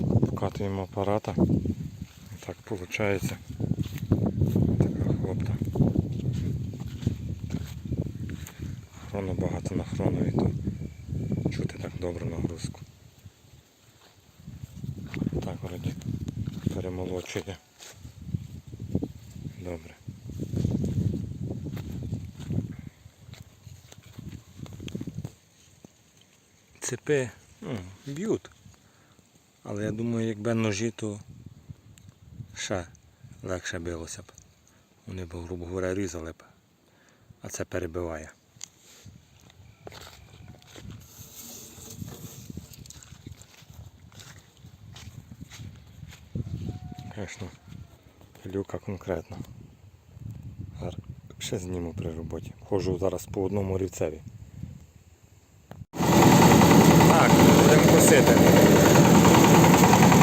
Покатуємо апарата. Так виходить. Така хлопта. Хроно багато на хронові, то чути так добру нагрузку. Так вроді перемолочує. Добре. Цепи ну, б'ють. Але я думаю, якби ножі, то ще легше билося б. Вони б, грубо говоря, різали б. А це перебиває. Звісно, люка конкретно. Ще зніму при роботі. Ходжу зараз по одному рівцеві. Так, будемо косити. Thank you.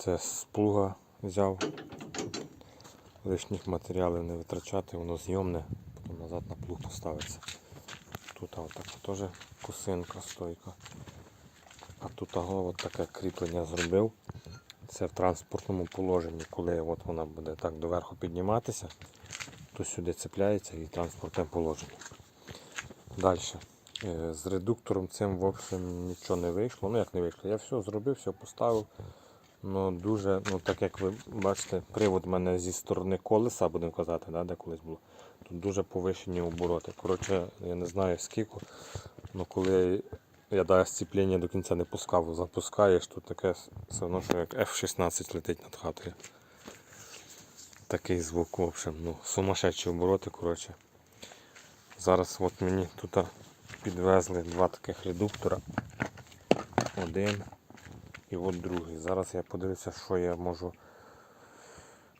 Це з плуга взяв. Лишніх матеріалів не витрачати, воно зйомне, потім назад на плуг поставиться. Тут отака теж косинка, стойка. А тут от таке кріплення зробив. Це в транспортному положенні, коли от вона буде так доверху підніматися, то сюди цепляється і транспортне положення. Далі. Е, З редуктором цим в нічого не вийшло. Ну як не вийшло, я все зробив, все поставив. Ну дуже, ну так як ви бачите, привод в мене зі сторони колеса, будемо казати, да, де колись було. Тут дуже повищені обороти. Коротше, я не знаю скільки, але коли я даю сцеплення до кінця не пускав, запускаєш, то таке все одно, що як F-16 летить над хатою. Такий звук, в общем, ну, сумасшедші обороти, коротше. Зараз от мені тут підвезли два таких редуктора. Один і от другий. Зараз я подивлюся, що я можу.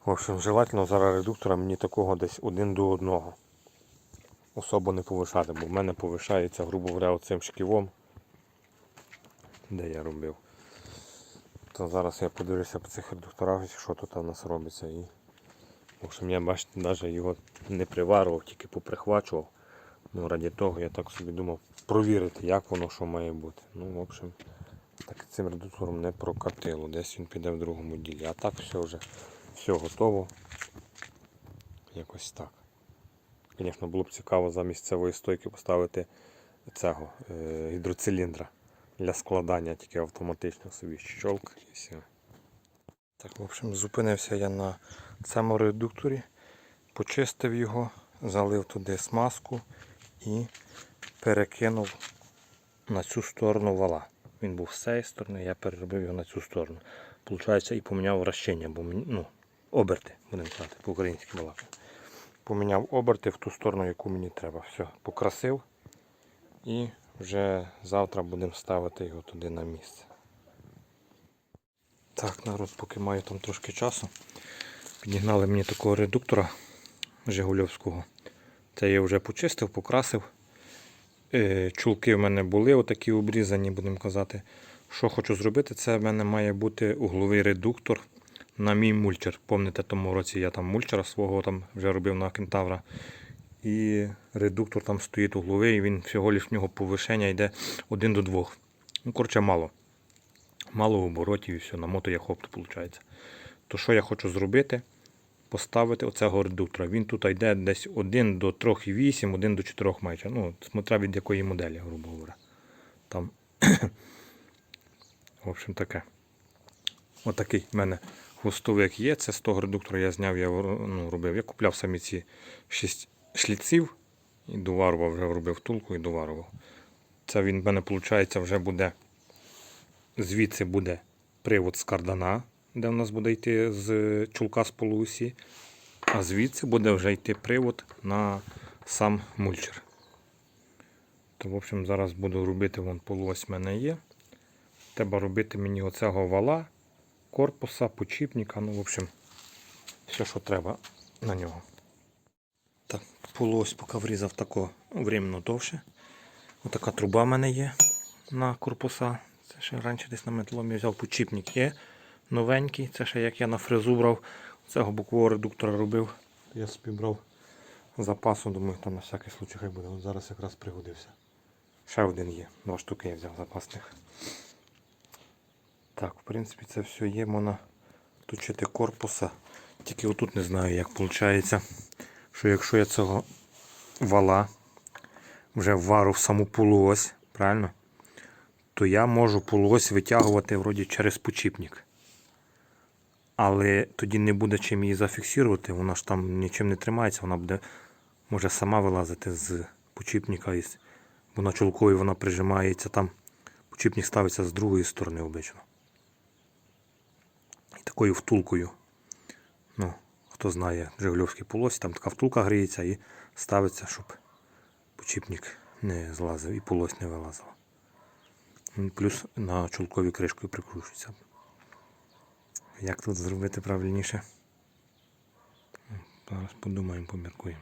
В общем, желательно зараз редуктора мені такого десь один до одного. Особо не повишати, бо в мене повишається, грубо говоря, оцим шківом, де я робив. То зараз я подивлюся по цих редукторах, що тут у нас робиться. І, в общем, я бачите, навіть його не приварував, тільки поприхвачував. Ну, раді того я так собі думав провірити, як воно що має бути. Ну, в общем, так цим редуктором не прокатило. Десь він піде в другому ділі. А так все вже все готово. Якось так. Звісно, було б цікаво замість цевої стойки поставити цього е, гідроциліндра. для складання, тільки автоматично собі щолк і все. Так, в общем, зупинився я на цьому редукторі, почистив його, залив туди смазку і перекинув на цю сторону вала. Він був з цієї сторони, я переробив його на цю сторону. Получається і поміняв вращення, бо ну, оберти, будемо казати, по-українськи балакати. Поміняв оберти в ту сторону, яку мені треба. Все, покрасив і вже завтра будемо ставити його туди на місце. Так, народ, поки маю там трошки часу. Підігнали мені такого редуктора Жигульовського. Це я вже почистив, покрасив. Е, Чулки в мене були отакі обрізані, будемо казати. Що хочу зробити, це в мене має бути угловий редуктор на мій мульчер. Пам'ятаєте, тому році я там мульчера свого там вже робив на кентавра. І редуктор там стоїть угловий, він всього лиш в нього повишення йде 1 до 2. Ну, коротше, мало. Мало в обороті і все, на мото як хопту виходить. То що я хочу зробити? Поставити оцього редуктора. Він тут йде десь 1 до 3,8, 1 до 4 майже. Ну, смотря від якої моделі, грубо говоря. Там. В общем, таке. Отакий в мене хвостовик є. Це з того редуктора я зняв, я ну, робив. Я купляв самі ці 6 шліців і доварував, вже робив втулку і доварував. Це він в мене, виходить, вже буде. Звідси буде привод з кардана, де в нас буде йти з чулка з полуосі, а звідси буде вже йти привод на сам мульчер. То, в общем, зараз буду робити, вон полуось в мене є. Треба робити мені оцього вала, корпуса, почіпника, ну, в общем, все, що треба на нього. Так, полуось поки врізав тако временно довше. Отака труба в мене є на корпуса. Це ще раніше десь на металомі взяв почіпник є новенький. Це ще як я на фрезу брав, цього бокового редуктора робив. Я собі брав запасу, думаю, там на всякий случай хай буде. От зараз якраз пригодився. Ще один є. Два штуки я взяв запасних. Так, в принципі, це все є, можна точити корпуса. Тільки отут не знаю, як виходить, що якщо я цього вала вже вару в саму полуось, правильно? То я можу полуось витягувати вроді через почіпник. Але тоді не буде чим її зафіксувати, вона ж там нічим не тримається, вона буде може сама вилазити з почіпника, бо на чулкові вона прижимається там. Почіпник ставиться з другої сторони обично. І такою втулкою. Ну, хто знає, Жигульовський полось, там така втулка гріється і ставиться, щоб почіпник не злазив і полось не вилазила. Плюс на чулкові кришкою прикручується. Як тут зробити правильніше? Зараз подумаємо, поміркуємо.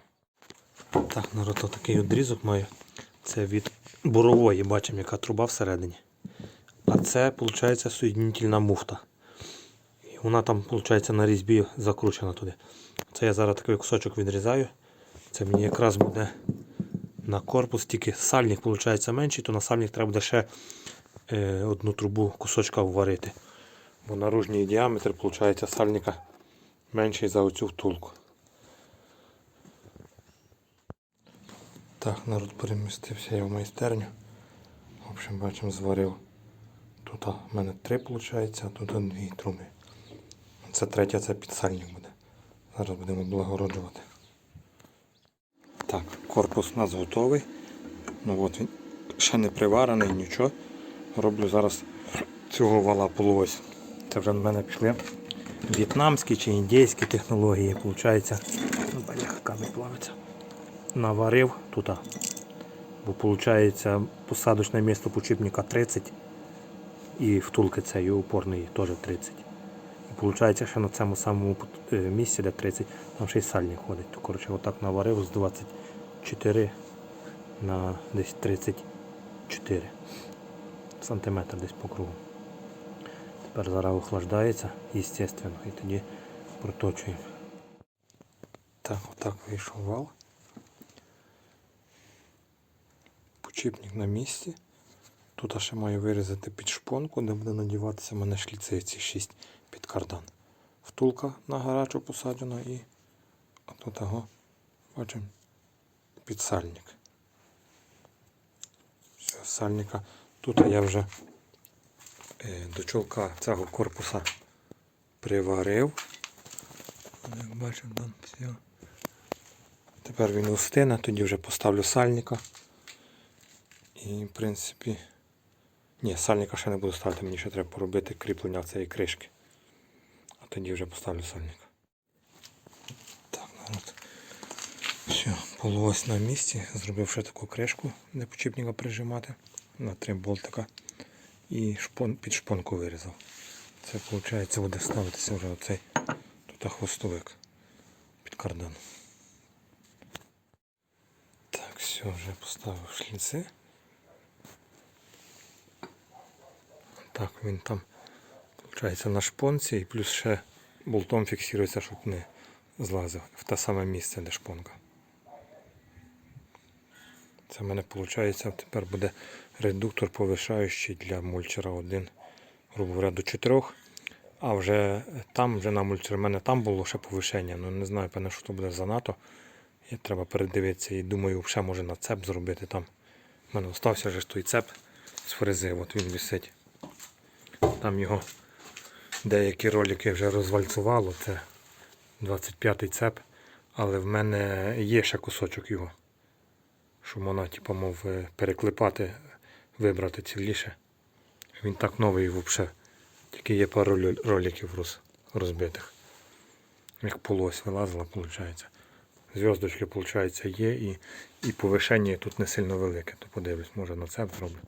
Так, народ, такий одрізок має. Це від бурової, бачимо, яка труба всередині. А це, виходить, соєдинительна муфта. І вона там, виходить, на різьбі закручена туди. Це я зараз такий кусочок відрізаю. Це мені якраз буде на корпус, тільки сальник, виходить, менший, то на сальник треба буде ще е, одну трубу кусочка вварити. Бо наружній діаметр, виходить, сальника менший за оцю втулку. Так, народ перемістився я в майстерню. В общем, бачимо, зварив. Тут в мене три виходить, а тут дві труби. Це третя, це підсальник буде. Зараз будемо облагороджувати. Так, корпус у нас готовий. Ну от він ще не приварений, нічого. Роблю зараз цього вала полуось. Це вже в мене пішли в'єтнамські чи індійські технології. Получається, ну, камінь плавиться. Наварив тут. Бо виходить посадочне місце почіпника 30 і втулки цієї упорної теж 30. І виходить, що на цьому самому е, місці, де 30, там ще й сальник ходить. То коротше, отак наварив з 24 на десь 34 сантиметр десь по кругу. Тепер зараз охлаждається, естественно, і тоді проточуємо. Так, отак вийшов вал. Почіпник на місці. Тут ще маю вирізати під шпонку, де буде надіватися мене шліци ці 6 під кардан. Втулка на гарячу посаджена і от того бачимо підсальник. Все, сальника. Тут я вже до чолка цього корпуса приварив. Як бачимо, там все. Тепер він устине, тоді вже поставлю сальника. І в принципі. Ні, сальника ще не буду ставити, мені ще треба поробити кріплення цієї кришки. А тоді вже поставлю сальника. Так, народ. Все, полуось на місці. Зробив ще таку кришку для почіпника прижимати на три болтика. І шпон, під шпонку вирізав. Це виходить буде ставитися вже оцей тут хвостовик під кардан. Так, все, вже поставив шліци. Так, він там виходить на шпонці і плюс ще болтом фіксується, щоб не злазив в те саме місце, де шпонка. Це в мене виходить, тепер буде редуктор повишаючий для мульчера один, грубо говоря, до 4. А вже там, вже на мульчері, в мене там було ще повишення, ну не знаю, певне, що то буде занадто. Я треба передивитися і думаю, ще може на цеп зробити там. У мене остався вже той цеп з фрези, от він висить. Там його деякі ролики вже розвальцувало, це 25-й цеп, але в мене є ще кусочок його. Щоб вона, типу, мов е, переклепати, вибрати ціліше. Він так новий взагалі. Тільки є пару роликів роз, розбитих. Як полось вилазила, виходить. Зв'язочки, виходить, є і, і повишення тут не сильно велике. То подивлюсь, може на це зроблю.